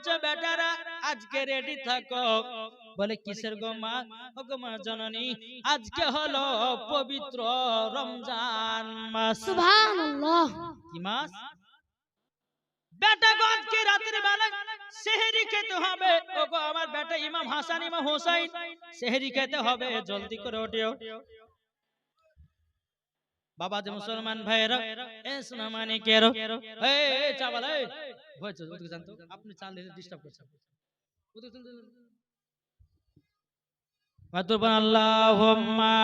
বলছে বেটারা আজকে রেডি থাকো। বলে কিসের গো মা? ও গো মা জননী আজকে হলো পবিত্র রমজান মাস। সুবহানাল্লাহ। কি মাস? বেটা গো আজকে রাতের বেলা সেহরি খেতে হবে। আমার বেটা ইমাম হাসান ইমাম হোসাইন সেহরি খেতে হবে। জলদি করে ওঠেও। বাবা যে মুসলমান ভাইয়েরা এ সোনা মানিকের এ এ, চাবাল এ হয়েছে ওদিকে যান তো। আপনি চাল দিতে ডিস্টার্ব করছেন ওদিকে যান, যান, যান। মাতুবান আল্লাহুম্মা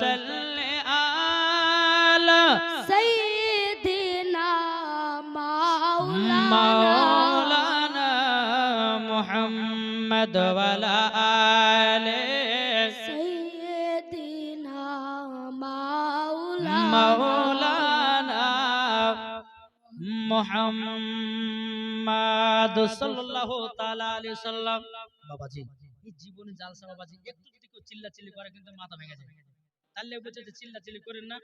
সাল্লি আলা সাইয়্যিদিনা মাওলানা মাওলানা মুহাম্মদ ওয়ালা আলে মুহাম্মদ সাল্লাল্লাহু তাআলা আলাইহি সাল্লাম। বাবাজি, এই জীবনে জালসা বাবাজি, একটু যদি কেউ চিল্লা চিল্লি করে কিন্তু মাথা ভেঙে যায়। তাহলে বলছে যে চিল্লা চিল্লি করেন না।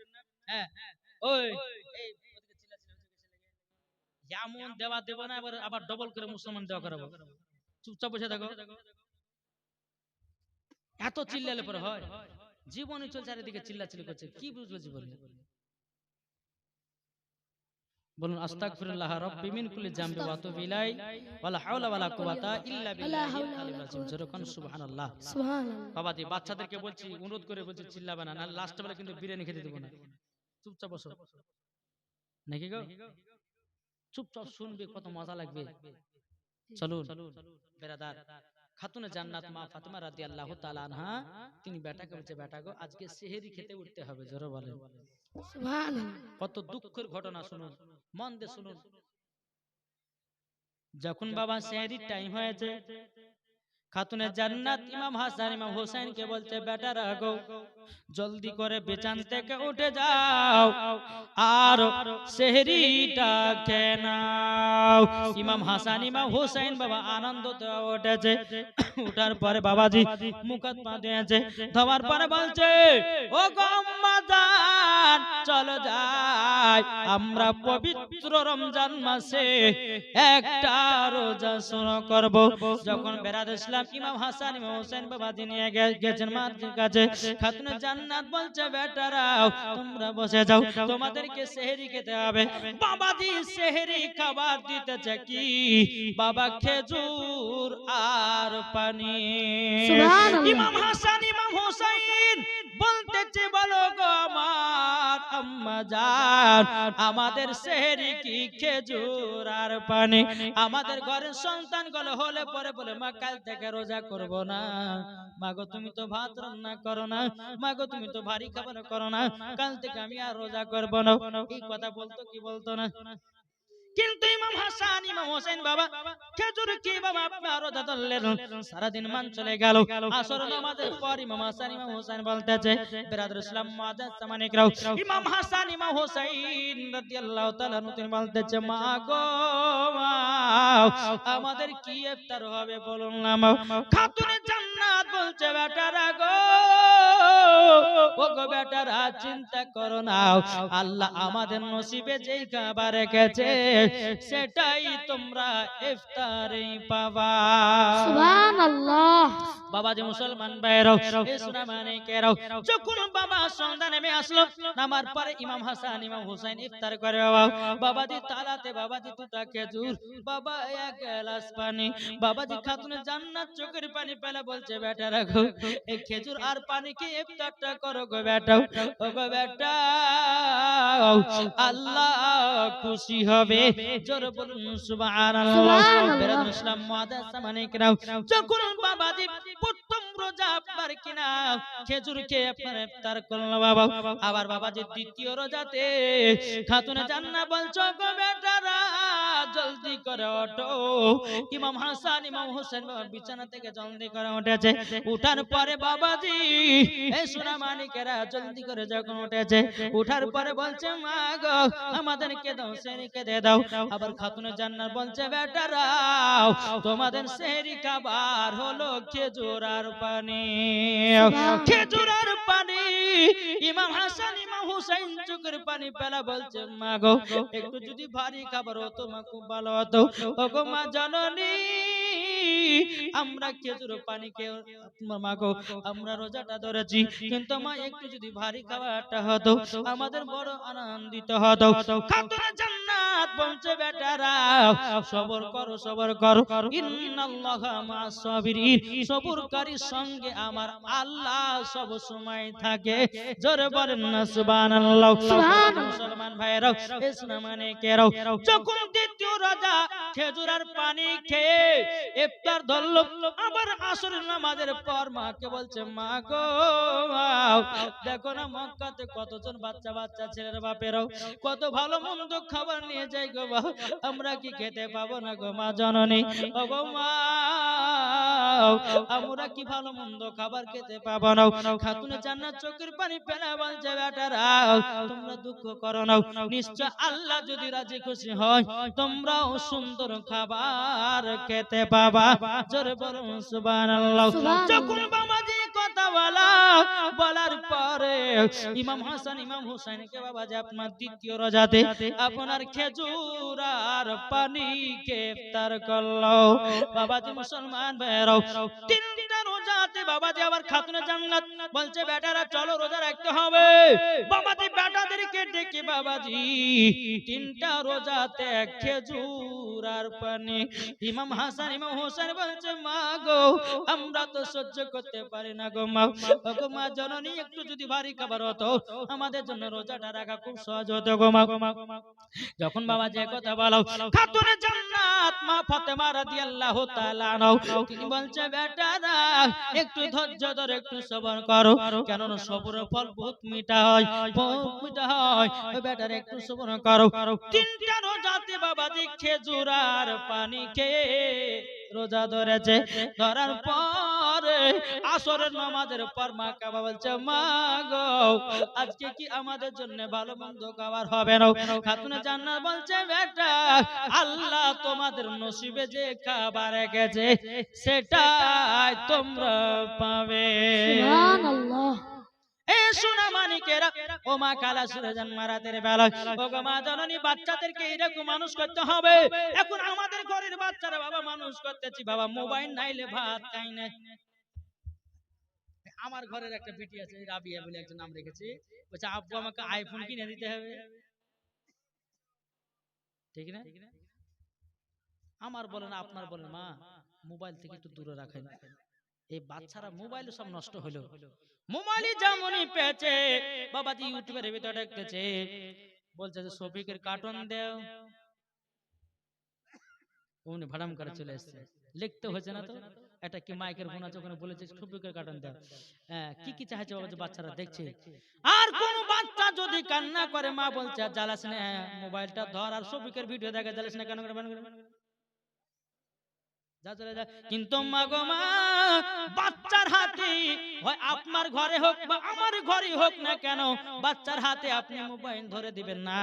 হ্যাঁ ওই, এই। যেমন দেওয়া দেব না আবার আবার ডবল করে মুসলমান দেওয়া করাবো। চুপচাপ বসে থাকো। এত চিল্লালে পরে হয়। জীবনে চলছে চারিদিকে চিল্লা চিল্লি করছে। কি বুঝবে জীবনে? বলুন আস্তাগফিরুল্লাহ রাব্বি মিন কুল্লি জামবি ওয়া আতুবু ইলাই ওয়ালা হাওলা ওয়ালা কুওয়াতা ইল্লা বিল্লাহিল হাওলা আলিয়্যিল আযীম যেরকম সুবহানাল্লাহ। সুবহানাল্লাহ। বাবাজি বাচ্চাদেরকে বলছি অনুরোধ করে বলছি চিল্লাবে না না লাস্ট বেলা কিন্তু বিরিয়ানি খেতে দেবো না। চুপচাপ বসো। নাকি গো? চুপচাপ শুনবে কত মজা লাগবে। চলুন। বেরাদার খাতুনে জান্নাত মা ফাতেমা রাদি আল্লাহ তালা তিনি বেটাকে বলছে বেটা গো আজকে সেহেরি খেতে উঠতে হবে জোরে বলে সুবহানাল্লাহ। কত দুঃখের ঘটনা শুনুন মন দিয়ে শুনুন। যখন বাবা সেহেরির টাইম হয়েছে খাতুনে জান্নাত ইমাম হাসান ইমাম হোসেন কে বলছে বেটা রাগো জলদি করে বেচান থেকে উঠে যাও আর সেহরিটা খেয়ে নাও। ইমাম হাসান ইমাম হোসেন বাবা আনন্দতে উঠেছে। উঠার পরে বাবাজি মুখত পা দিয়েছে। ধোয়ার পরে বলছে ও গম্মাদান চলো যাই। আমরা পবিত্র রমজান মাসে একটা রোজা শুরু করব। যখন বেরাদ ইসলাম ইমাম হাসান ইমাম হোসেন বাবাজি নিয়ে গে- গেছেন মার কাছে খাতুনে জান্নাত বলছে বেটারাও তোমরা বসে যাও তোমাদেরকে সেহরি খেতে হবে বাবাজি সেহরি খাবার দিতেছে কি বাবা খেজুর আর পানি সুবহানাল্লাহ। ইমাম হাসান ইমাম হোসেন বলতেছে বলো গো আমার আম্মা জান, আমাদের সেহরি কি খেজুর আর পানি? আমাদের ঘরের সন্তানগুলো হলে পরে বলে, মা, কাল থেকে রোজা করব না। মাগো তুমি তো ভাত রান্না করো না। মাগো তুমি তো ভারী খাবার করো না। কাল থেকে আমি আর রোজা করব না। এই কথা বলতো কি বলতো না? কিন্তু ইমাম হাসান, ইমাম হোসেন বাবা, খেজুর কি বাবা, আপনার রোজা ধরলেন, সারাদিন মান চলে গেল। আসর নামাজের পর ইমাম হাসান, ইমাম হোসেন বলতেছে, বিরাদর ইসলাম মাদার সামানিক রাও। ইমাম হাসান, ইমাম হোসেন রাদিয়াল্লাহু তাআলা নতুন বলতেছে, মা গো আমাদের কি ইফতার হবে বলুন না মা খাতুনে জান্নাত বলছে, বেটারা গো বেটারা চিন্তা করো না। আল্লাহ আমাদের নসিবে যেই খাবার রেখেছে সেটাই তোমরা ইফতারে পাবা। সুবহানাল্লাহ। বাবা যে মুসলমান ভাইরাও এই সোনা মানিকেরাও যখন বাবা সন্ধ্যা নেমে আসলো নামার পরে ইমাম হাসান ইমাম হুসাইন ইফতার করে বাবা বাবাজি তালাতে বাবাজি দুটা খেজুর বাবা এক গ্লাস পানি বাবাজি খাতুনে জান্নাত চোখের পানি পেলে বলছে বেটা রাখো এই খেজুর আর পানি কি ইফতারটা করো গো বেটা ও গো বেটা। আল্লাহ খুশি হবে জোর বলুন সুবহানাল্লাহ। সুবহানাল্লাহ। বেরাদ ইসলাম মুআদ্দাস মানিকেরাও যখন বাবাজি রোজা আপনার কিনা? খেজুর খেয়ে আপনার ইফতার করল বাবা। আবার বাবাজি দ্বিতীয় রোজাতে খাতুনে বলছো, গো বেটারা, জলদি করে ওঠো। ইমাম হাসান, ইমাম হোসেন বাবা বিছানা থেকে জলদি করে উঠেছে। উঠার পরে বাবাজি এই সোনা মানিকেরা, জলদি করে যখন উঠেছে, উঠার পরে বলছে, মা গো, আমাদেরকে দাও সেরিকে দে দাও। আবার খাতুনে জান্নাত বলছে বেটারাও তোমাদের সেহরি খাবার হলো খেজুর আর পানি। খেজুরের পানি। ইমাম হাসান ইমাম হুসাইন চোখের পানি পেলা বলছে মা গো একটু যদি ভারী খাবার হতো মা খুব ভালো হতো। ওগো মা জননী? আমরা খেজুর পানি খেয়ে মা গো আমরা রোজাটা ধরেছি। কিন্তু মা একটু যদি ভারী খাবারটা হতো আমাদের বড় আনন্দিত হতো। খাতুনে জান্নাত বলছে বেটারা সবর করো সবর করো। ইন্নাল্লাহা মা'আস সাবিরিন সবরকারীর সঙ্গে আমার আল্লাহ সব সময় থাকে। জোরে বলেন না সুবহানাল্লাহ। মুসলমান ইসলাম মানে কেরাও। যখন দ্বিতীয় রাজা খেজুরার পানি খেয়ে ইফতার ধরল আবার আসরের নামাজের পর মাকে বলছে, মা গো দেখো না মক্কাতে কতজন বাচ্চা বাচ্চা ছেলের বাপেরাও কত ভালো মন্দ খাবার নিয়ে যায় গো মা আমরা কি খেতে পাবো না গো মা জননী? ও গো মা আমরা কি ভালো মন্দ খাবার খেতে পাবো না? খাতুনে জান্নাত চোখের পানি ফেলা বলছে, বেটারা, তোমরা দুঃখ করো না। নিশ্চয় আল্লাহ যদি রাজি খুশি হয়, তোমরাও সুন্দর খাবার খেতে পাবা। জোরে বলুন সুবহানাল্লাহ। যখন বাবাজি কথা বলা বলার পরে ইমাম হাসান ইমাম হুসাইনকে বাবা যে আপনার দ্বিতীয় রোজাতে আপনার খেজুর আর পানি কে ইফতার করল। বাবাজি মুসলমান বেরো তিনটা রোজাতে বাবাজি আবার খাতুনে জান্নাত বলছে বেটারা চলো রোজা রাখতে হবে। বাবাজি বেটাদেরকে ডেকে বাবাজি তিনটা রোজাতে খেজুর আর পানি। ইমাম হাসান, ইমাম হোসেন বলছে, মা গো, আমরা তো সহ্য করতে পারি না গো মা। গো মা, জননী, একটু যদি ভারী খাবার হতো, আমাদের জন্য রোজাটা রাখা খুব সহজ হতো গো মা। যখন বাবা যে কথা বলো, খাতুনে জান্নাত মা ফাতেমা রাদিয়াল্লাহু তাআলা নাও তিনি বলছে বেটারা একটু ধৈর্য ধরে একটু সবর করো। কেন না সবরের ফল বহুত মিঠা হয়, বহুত মিঠা হয়। ওই একটু সবর করো। তিনটা রোজাতে বাবাজি খেজুর পানি খেয়ে রোজা ধরেছে। ধরার পরে আসরের নামাজের পর মা কাবা বলছে, মা গো, আজকে কি আমাদের জন্য ভালো মন্দ খাবার হবে না? খাতুনে জান্নাত বলছে, বেটা, আল্লাহ তোমাদের নসিবে যে খাবার রেখেছে, সেটাই তোমরা পাবে। সুবহানাল্লাহ। ও মা কালা সুরে বেলা ও গো মা জননী, বাচ্চাদেরকে এরকম মানুষ করতে হবে। এখন আমাদের ঘরের বাচ্চারা বাবা মানুষ করতেছি, বাবা মোবাইল নাইলে ভাত না। আমার ঘরের একটা বিটি আছে রাবিয়া বলে একটা নাম রেখেছি। বলছে, আব্বু, আমাকে আইফোন কিনে দিতে হবে। ঠিক না? আমার বলেন, আপনার বলেন, মা, মোবাইল থেকে একটু দূরে রাখেন। এই বাচ্চারা মোবাইল সব নষ্ট হলো। মোবাইলে যেমনই পেয়েছে বাবাজি ইউটিউবের ভিতরে দেখতেছে। বলছে যে শফিকের কার্টুন দেও। উনি ভাড়াম করে চলে এসছে। লিখতে হয়েছে না তো? এটা কি মাইকের ফোন আছে ওখানে বলেছে শফিকের কার্টুন দেও। হ্যাঁ কি কি চাইছে বাবা যে বাচ্চারা দেখছে? আর কোন বাচ্চা যদি কান্না করে মা বলছে জ্বালাস না মোবাইলটা ধর আর শফিকের ভিডিও দেখে জ্বালাস না কেন করে? কিন্তু মা গো মা বাচ্চার হাতে হয় আপনার ঘরে হোক বা আমার ঘরে হোক না কেন বাচ্চার হাতে আপনি মোবাইল ধরে দিবেন না।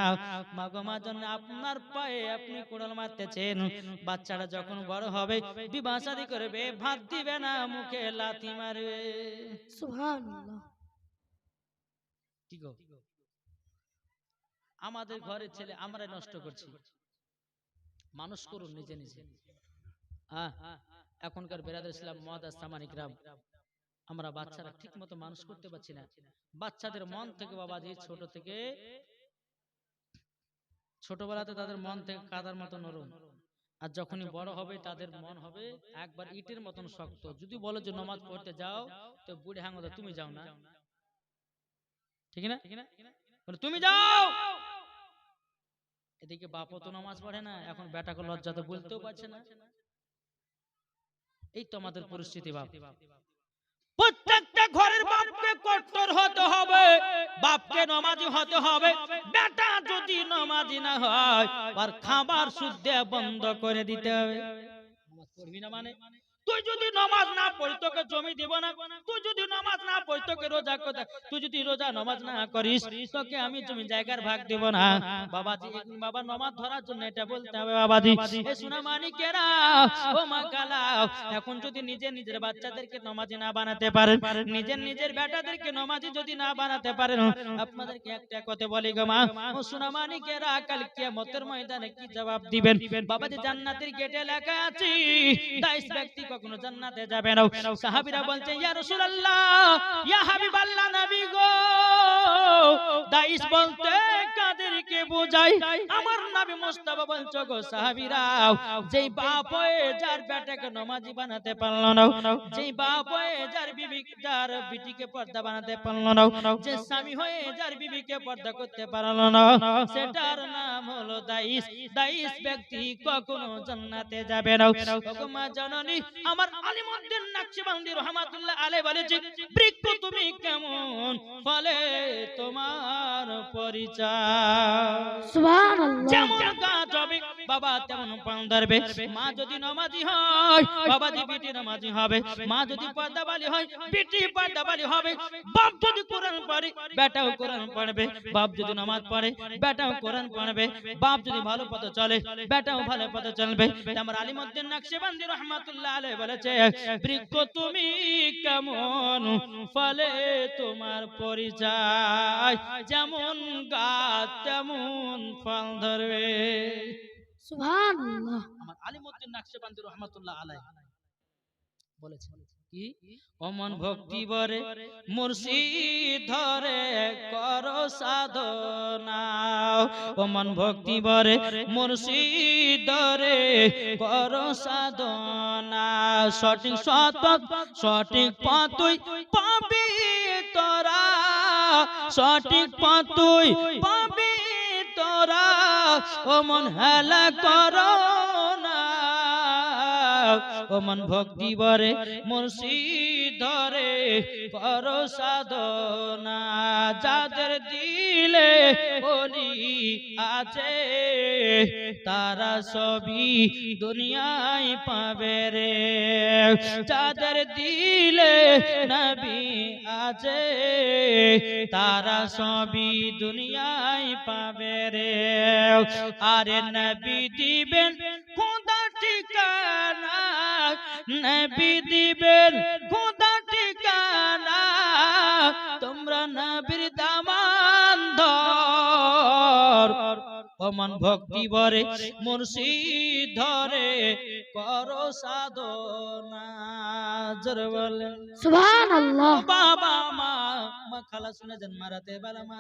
মা গো মা জন্য আপনার পায়ে আপনি কুড়াল মারতেছেন। বাচ্চাটা যখন বড় হবে বিবাহ শাদী করবে ভাত দিবে না মুখে লাথি মারবে। সুবহানাল্লাহ। কি গো? আমাদের ঘরের ছেলে আমরা নষ্ট করছি। মানুষ করুন নিজে নিজে। এখনকার বেরাদের ইসলাম মহাদাস সামানিকরাম আমরা বাচ্চারা ঠিক মতো মানুষ করতে পারছি না। বাচ্চাদের মন থেকে বাবা যে ছোট থেকে, ছোটবেলাতে তাদের মন থেকে কাদার মতো নরম। আর যখনই বড় হবে, তাদের মন হবে একবার ইটের মতন শক্ত। যদি বলো যে নমাজ পড়তে যাও, তো বুড়ে হাঙ্গদা তুমি যাও না। ঠিক না? তুমি যাও! এদিকে বাপও তো নামাজ পড়ে না, এখন বেটাকে লজ্জাতে বলতেও পারছে না। এই তো আমাদের পরিস্থিতি বাপ। প্রত্যেকটা ঘরের বাপকে কট্টর হতে হবে বাপকে নমাজি হতে হবে। বেটা যদি নমাজি না হয় আর খাবার শুদ্ধ বন্ধ করে দিতে হবে। পড়বি না মানে? তুই যদি নামাজ না পড়ি, তোকে জমি দিব না। তুই যদি নামাজ না পড়ি, তোকে রোজা কথা তুই যদি রোজা নামাজ না করিস, তোকে আমি জমি জায়গার ভাগ দিব না। বাবাজি, বাবা, নামাজ ধরার জন্য এটা বলতে হবে বাবাজি। এ সোনা মানিকেরা, ও মা কালা এখন যদি নিজে নিজের বাচ্চাদেরকে নামাজি না বানাতে পারেন, নিজের নিজের বেটাদেরকে নামাজি যদি না বানাতে পারেন, আপনাদেরকে একটা কথা বলি গো মা, ও সোনা মানিকেরা, কাল কিয়ামতের ময়দানে কি জবাব দিবেন? বাবাজি, জান্নাতের গেটে লেখা আছে দাইস ব্যক্তি কখনো জান্নাতে যাবে না। সাহাবীরা বলছে ইয়া রাসূলুল্লাহ ইয়া হাবিবাল্লাহ নবী গো। দাইস বলতে বোঝাই, আমার নবী মুস্তাফা বলছো গো সাহাবীরা যেই বাপ যার বেটাকে নামাজি বানাতে পারল না, যেই বাপ যার বিবি, যার বিটিকে পর্দা বানাতে পারল না, যে স্বামী হয়ে যার বিবিকে পর্দা করতে পারল না, সেটার নাম হলো দাইস। দাইস ব্যক্তি কখনো জান্নাতে যাবে না। জননী, আমার রহমাতুল্লাহ বৃক্ষ তুমি কেমন? ফলে তোমার পরিচয়। সুবহানাল্লাহ যেমন গাছ হবে বাবা তেমন পান ধরবে। মা যদি নামাজি হয় বাবা যদি বিটি নামাজি হবে। মা যদি পর্দাবালি হয় বিটি পর্দাবালি হবে। বাপ যদি কোরআন পড়ে বেটাও কোরআন পড়বে। বাপ যদি নামাজ পড়ে বেটাও কোরআন পড়বে। বাপ যদি ভালো পথে চলে বেটাও ভালো পথে চলবে। আমার আলিমুদ্দিন নকশবন্দি রহমাতুল্লাহ আলাইহি বলেছে বৃক্ষ তুমি কেমন ফলে তোমার পরিচয়? যেমন গাছ তেমন ফল ধরবে অমন ভক্তি বরে মুর্শিদ ধরে কর সাধনা। অমন ভক্তি বরে মুর্শিদ ধরে কর সাধনা। সঠিক সত সঠিক পথই পাবি তোরা। সঠিক পাবি তোরা অমন হেলা করো না। অমন ভক্তি বরে মুর্শিদ ধরে কর সাধনা। যাদের দিলে বলি আছে, তারা সবই দুনিয়ায় পাবে রে। যাদের দিলে নবী আছে, তারা সবই দুনিয়ায় পাবে রে। আরে নবী দিবেন খোদা ঠিকানা নবী দিবেন খোদা ঠিকানা তোমরা নবীর দামান ধর অমন ভক্তি বরে মুর্শিদ ধরে করো সাধনা জোরে বলেন। সুবহানাল্লাহ। বাবা মা মা খালা শুনে যান মারাতে মা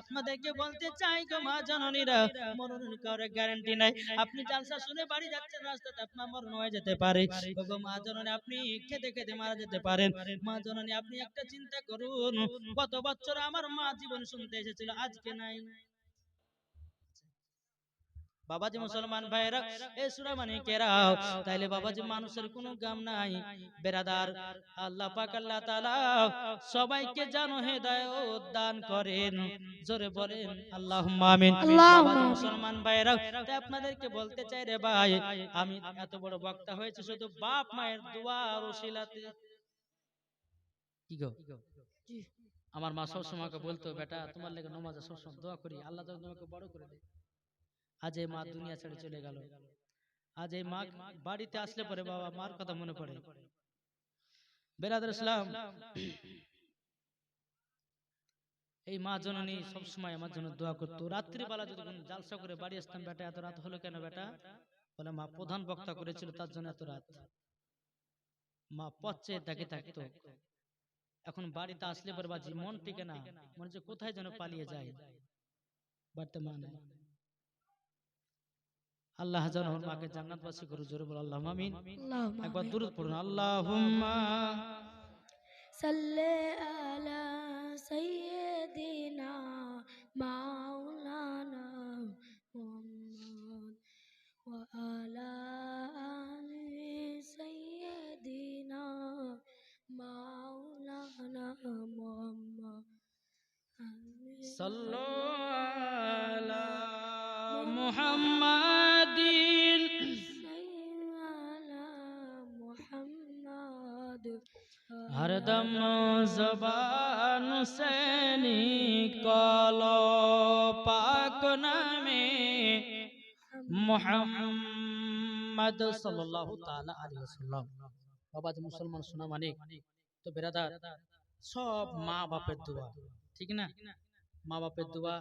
আপনাদেরকে বলতে চাই গো মা জননীরা মরণের কারও গ্যারান্টি নাই। আপনি জালসা শুনে বাড়ি যাচ্ছেন, রাস্তাতে আপনার মরণ হয়ে যেতে পারে। গো মা জননী, আপনি খেতে খেতে মারা যেতে পারেন। মা জননী, আপনি একটা চিন্তা করুন, কত বছর আমার মা জীবন শুনতে এসেছিল, আজকে নাই। বাবাজি মুসলমান ভাইরা এ সুরা মানে কেরাও তাইলে বাবাজি মানুষের কোনো গাম নাই। বেরাদার আল্লাহ পাক আল্লাহ তাআলা সবাইকে জানো হেদায়েত দান করেন। জোরে বলেন আল্লাহুম্মা আমিন। বাবাজি মুসলমান ভাইরা তাই আপনাদেরকে বলতে চাই রে ভাই আমি এত বড় বক্তা হয়েছে শুধু বাপ মায়ের দোয়া আর ওসিলাতে কি গো? আমার মা সবসময় আমাকে বলতো বেটা তোমার লেগে নমাজে সবসময় দোয়া করি আল্লাহ যেন তোমাকে বড় করে দেয় আজ এই মা দুনিয়া ছেড়ে চলে গেল। আজ এই মা বাড়িতে আসলে পরে বাবা মার কথা মনে পড়ে। বেরাদার ইসলাম এই মা জননী সবসময় আমার জন্য দোয়া করতো। রাত্রিবেলা যদি কোনো জালসা করে বাড়ি আসতাম বেটা এত রাত হলো কেন বেটা? বলে মা প্রধান বক্তা করেছিল তার জন্য এত রাত। মা পচ্ছে দেখে থাকতো। এখন বাড়িতে আসলে পরে বাজি মন টিকে না। মনে হচ্ছে কোথায় যেন পালিয়ে যায়। বাড়িতে মা নাই আল্লাহ যেন আমার মাকে জান্নাতবাসী করে জোরে বল আল্লাহ আমিন। একবার। দূরত পড়ুন আল্লাহুম্মা। সাল্লি আলা সাইয়্যিদিনা মাওলানা মুহাম্মদ ওয়া আলা আলি সাইয়্যিদিনা মাওলানা মুহাম্মদ আমিন। সাল্লু আলা মুহাম্মাদিন কদম জবান সেনি কল পাক নামে মোহাম্মদ সাল্লাল্লাহু তাআলা আলাইহি ওয়াসাল্লাম। বাবা মুসলমান শোনা মানে তো বেরাদার, সব মা বাপের দোয়া, ঠিক না? মা বাপের দোয়া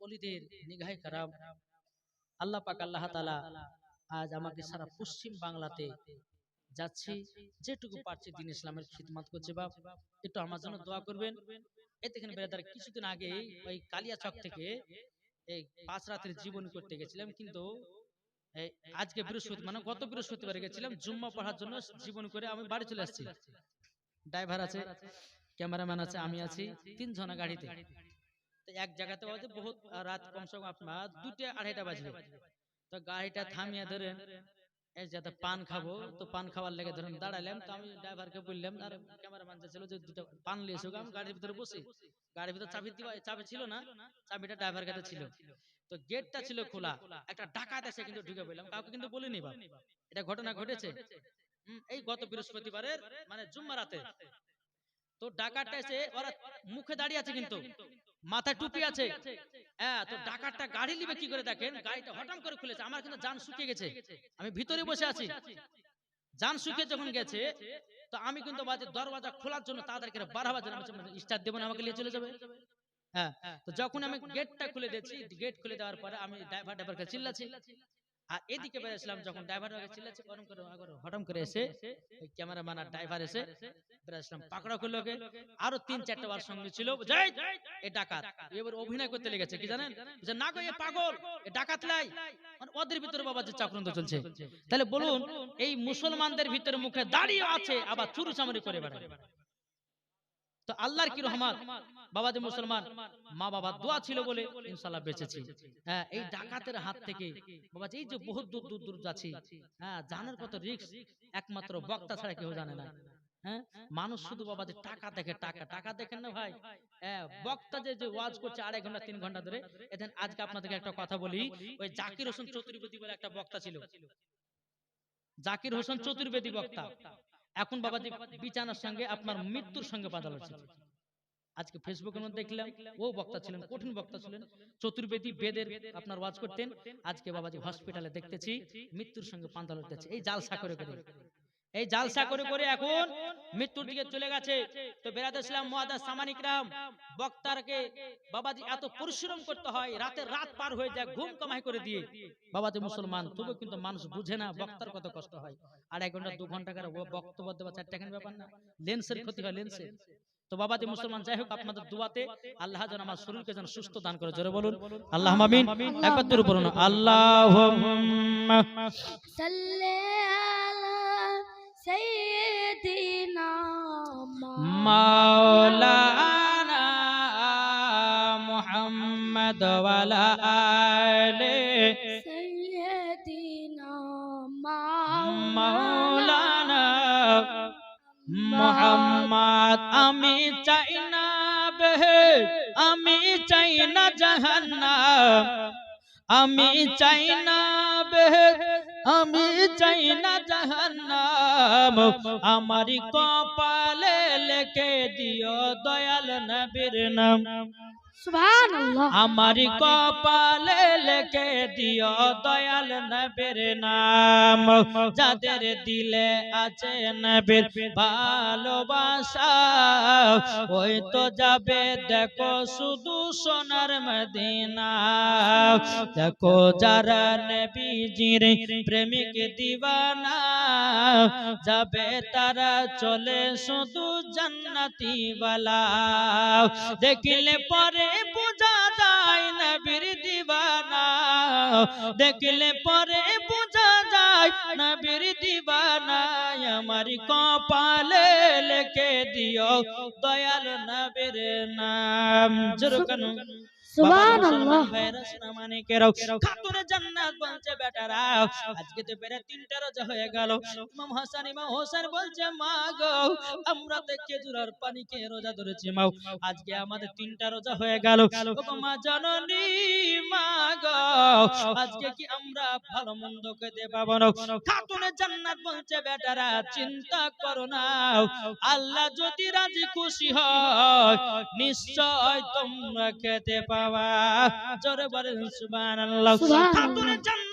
অলিদের নিঘায় খারাপ আল্লাহ পাক আল্লাহ তাআলা আজ আমাকে সারা পশ্চিম বাংলাতে যাচ্ছি যেটুকু পারছি দিন ইসলামের খিদমত করছে বাপ। একটু আমার জন্য দোয়া করবেন। এই দেখেন কিছুদিন আগে ওই কালিয়াচক থেকে এই পাঁচ রাতের জীবন করতে গেছিলাম কিন্তু আজকে বৃহস্পতি মানে গত বৃহস্পতিবার গেছিলাম জুম্মা পড়ার জন্য জীবন করে আমি বাড়ি চলে আসছি। ড্রাইভার আছে ক্যামেরাম্যান আছে আমি আছি তিনজনা গাড়িতে। এক জায়গাতে বাজে বহুত রাত কমসে কম আপনার দুটো আড়াইটা বাজবে। তো গাড়িটা থামিয়ে ধরেন এই যাতে পান খাব তো পান খাওয়ার লেগে ধরেন দাঁড়ালাম তো আমি ড্রাইভারকে বললাম আর ক্যামেরাম্যান যে ছিল যে দুটো পান লিয়েছো এসো আমি গাড়ির ভিতরে বসি। গাড়ির ভিতরে চাবি দিবা চাবি ছিল না চাবিটা ড্রাইভার কাছে ছিল। তো গেটটা ছিল খোলা একটা ডাকাত এসে কিন্তু ঢুকে পড়লাম কাউকে কিন্তু বলিনি বাপ এটা ঘটনা ঘটেছে। এই গত বৃহস্পতিবারের মানে জুম্মা রাতে তো ডাকাতটা এসে ওরা মুখে দাঁড়িয়ে আছে কিন্তু। মাথায় টুপি আছে। হ্যাঁ তো ডাকাতটা গাড়ি নিবে কি করে দেখেন? গাড়িটা হঠাৎ করে খুলেছে। আমার কিন্তু জান শুকিয়ে গেছে। আমি ভিতরে বসে আছি। জান শুকিয়ে যখন গেছে তো আমি কিন্তু বাজে দরওয়াজা খোলার জন্য তাদেরকে বাড়াবার জন্য স্টার্ট দেবো না আমাকে নিয়ে চলে যাবে। হ্যাঁ তো যখন আমি গেটটা খুলে দিয়েছি গেট খুলে দেওয়ার পরে আমি ড্রাইভার ড্রাইভারকে চিল্লাছি আর এদিকে যখন ড্রাইভার চিল্লাচ্ছে গরম করে হঠাৎ করে এসে ক্যামেরাম্যান আর ড্রাইভার এসে পাকড়া করল ওকে। আরও তিন চারটা বার সঙ্গে ছিল। যাই এ ডাকাত। এবার অভিনয় করতে লেগেছে কি জানেন? যে না গো এ পাগল এ ডাকাত লাই। মানে ওদের ভিতরে বাবা যে চক্রান্ত চলছে। তাহলে বলুন এই মুসলমানদের ভিতরে মুখে দাঁড়িয়ে আছে আবার চুরি চামারি করে বেড়ায়। তো আল্লাহর কি রহমান বাবা যে মুসলমান মা বাবা দোয়া ছিল বলে ইনশাল্লাহ বেঁচেছি। হ্যাঁ এই ডাকাতের হাত থেকে বাবা এই যে বহুত দূর দূর দূর যাচ্ছি হ্যাঁ জানার কত রিস্ক একমাত্র বক্তা ছাড়া কেউ জানে না। হ্যাঁ মানুষ শুধু বাবা যে টাকা দেখে টাকা টাকা দেখেন না ভাই। হ্যাঁ বক্তা যে যে ওয়াজ করছে আড়াই ঘণ্টা তিন ঘণ্টা ধরে এখানে আজকে আপনাদেরকে একটা কথা বলি ওই জাকির হোসেন চতুর্বেদী বলে একটা বক্তা ছিল। জাকির হোসেন চতুর্বেদী বক্তা এখন বাবাজি বিছানার সঙ্গে আপনার মৃত্যুর সঙ্গে বাদাল ছিল। আজকে ফেসবুকের মধ্যে দেখলাম ও বক্তা ছিলেন কঠিন বক্তা ছিলেন চতুর্বেদী বেদের আপনার ওয়াজ করতেন। আজকে বাবাজি হসপিটালে দেখতেছি মৃত্যুর সঙ্গে পান্তা লড়তেছে এই জাল করে। করে। এই জালসা করে করে এখন মৃত্যুর দিকে চলে গেছে। তো বেরাদ ছিলাম মহাদাস সামানিক রাম বক্তারকে বাবাজি এত পরিশ্রম করতে হয় রাতে রাত পার হয়ে যায় ঘুম কমাই করে দিয়ে। বাবাজি মুসলমান তবু কিন্তু মানুষ বুঝে না বক্তার কত কষ্ট হয়। আড়াই ঘণ্টা দু ঘণ্টা করে বক্তব্য দেওয়া চারটা কেন ব্যাপার না লেন্সের ক্ষতি হয় লেন্সের। তো বাবাজি মুসলমান যাই হোক আপনাদের দুয়াতে আল্লাহ যেন আমার শরীরকে যেন সুস্থ দান করে জোরে বলুন। আল্লাহ আমিন। একবার দূর বলুন। আল্লাহ سيدنا মাওলানা মুহাম্মদ ওয়ালা আলে سيدنا মাওলানা মুহাম্মদ আমি চাই না বেহে আমি চাই না জাহান্নাম আমি চাই না বেহে আমি চাই না জাহান্নাম সালাম আমারি কপালে লেখে দিও দয়াল নবীর নাম। আমারি কপালে লেখে দিও দয়াল নবীর নাম। যাদের দিলে আছে নবীর ভালোবাসা, ওই তো যাবে, দেখো শুধু সোনার মদিনা। দেখো যারা নবীজির প্রেমিক দিবানা, যাবে তারা চলে শুধু জান্নাতি বালা দেখলে পরে বোঝা যায় নবীর দিবানা। দেখলে পরে বোঝা যায় নবীর দিবানা। আমার কপালে লেখে দিও দয়াল নবীর নাম। জোরকানু সুবহানাল্লাহ ভাইরাস নামানি কেরো জান্নাত বলছে বেটারা। আজকে তো বেড়ে তিনটা রোজা হয়ে গেল। ইমাম হাসান ইমাম হোসেন বলছে মা গো আমরা তো খেজুরের পানি খেয়ে রোজা ধরেছি মাও আজকে আমাদের তিনটা রোজা হয়ে গেল। মা জননী মা গো আজকে কি আমরা ভালো মন্দ খেতে পাবো না? খাতুনে জান্নাত বলছে বেটারা চিন্তা করো না। আল্লাহ যদি রাজি খুশি হয় নিশ্চয় তোমরা খেতে পাবা। জোরে বলেন সুবহানাল্লাহ। খাতুনে জান্নাত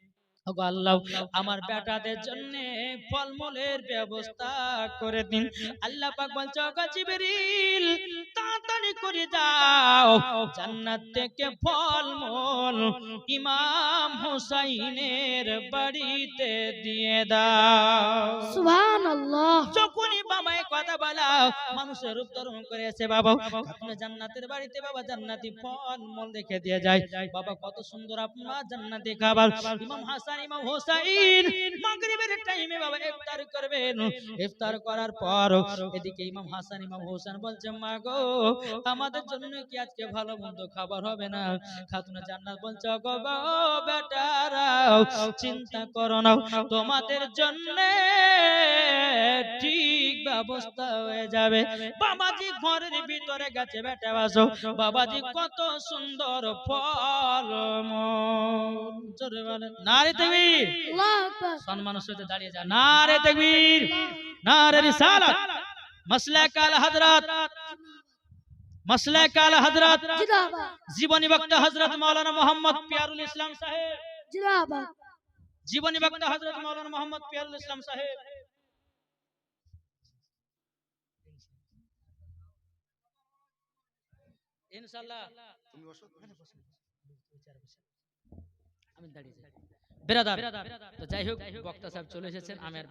আল্লাহ। আমার বেটাদের জন্য ফলমূলের ব্যবস্থা করে দিন। আল্লাহ পাক বলছে জিবরিল, তাড়াতাড়ি করে যাও। জান্নাত থেকে ফলমূল ইমাম হুসাইনের বাড়িতে দিয়ে দাও। সুবহানাল্লাহ। যখনই বাবা কথা বলা মানুষের রূপ ধারণ করেছে বাবা। আপনি জান্নাতের বাড়িতে বাবা জান্নাতি ফল মল দেখে দিয়ে যায়। বাবা কত সুন্দর আপনার জান্নাতি খাবার। ইমাম হাসান ইমাম হোসাইন মাগরিবের টাইমে বাবা ইফতার করবেন। ইফতার করার পর এদিকে ইমাম হাসান ইমাম হোসেন বলছে মা গো আমাদের জন্য কি আজকে ভালো মন্দ খাবার হবে না? খাতুনা জান্নাত গো গো চিন্তা করো না, তোমাদের জন্য ঠিক ব্যবস্থা হয়ে যাবে। বাবাজি ঘরের ভিতরে গেছে, বেটা বাসো। বাবাজি কত সুন্দর ফল নারে আকবার সম্মানের সাথে দাঁড়িয়ে যা নারে তাকবীর। নারে রিসালাত। মাসলা কাল হযরত মাসলা কাল হযরত জিন্দাবাদ জীবনী বক্তা হযরত মাওলানা মোহাম্মদ পিয়ারুল ইসলাম সাহেব। জিন্দাবাদ জীবনী বক্তা হযরত মাওলানা মোহাম্মদ পিয়ারুল ইসলাম সাহেব। ইনশাআল্লাহ। আমি দাঁড়িয়ে যাই। বেরাদার তো যাই হোক বক্তা সাহেব চলে এসেছেন আমি আর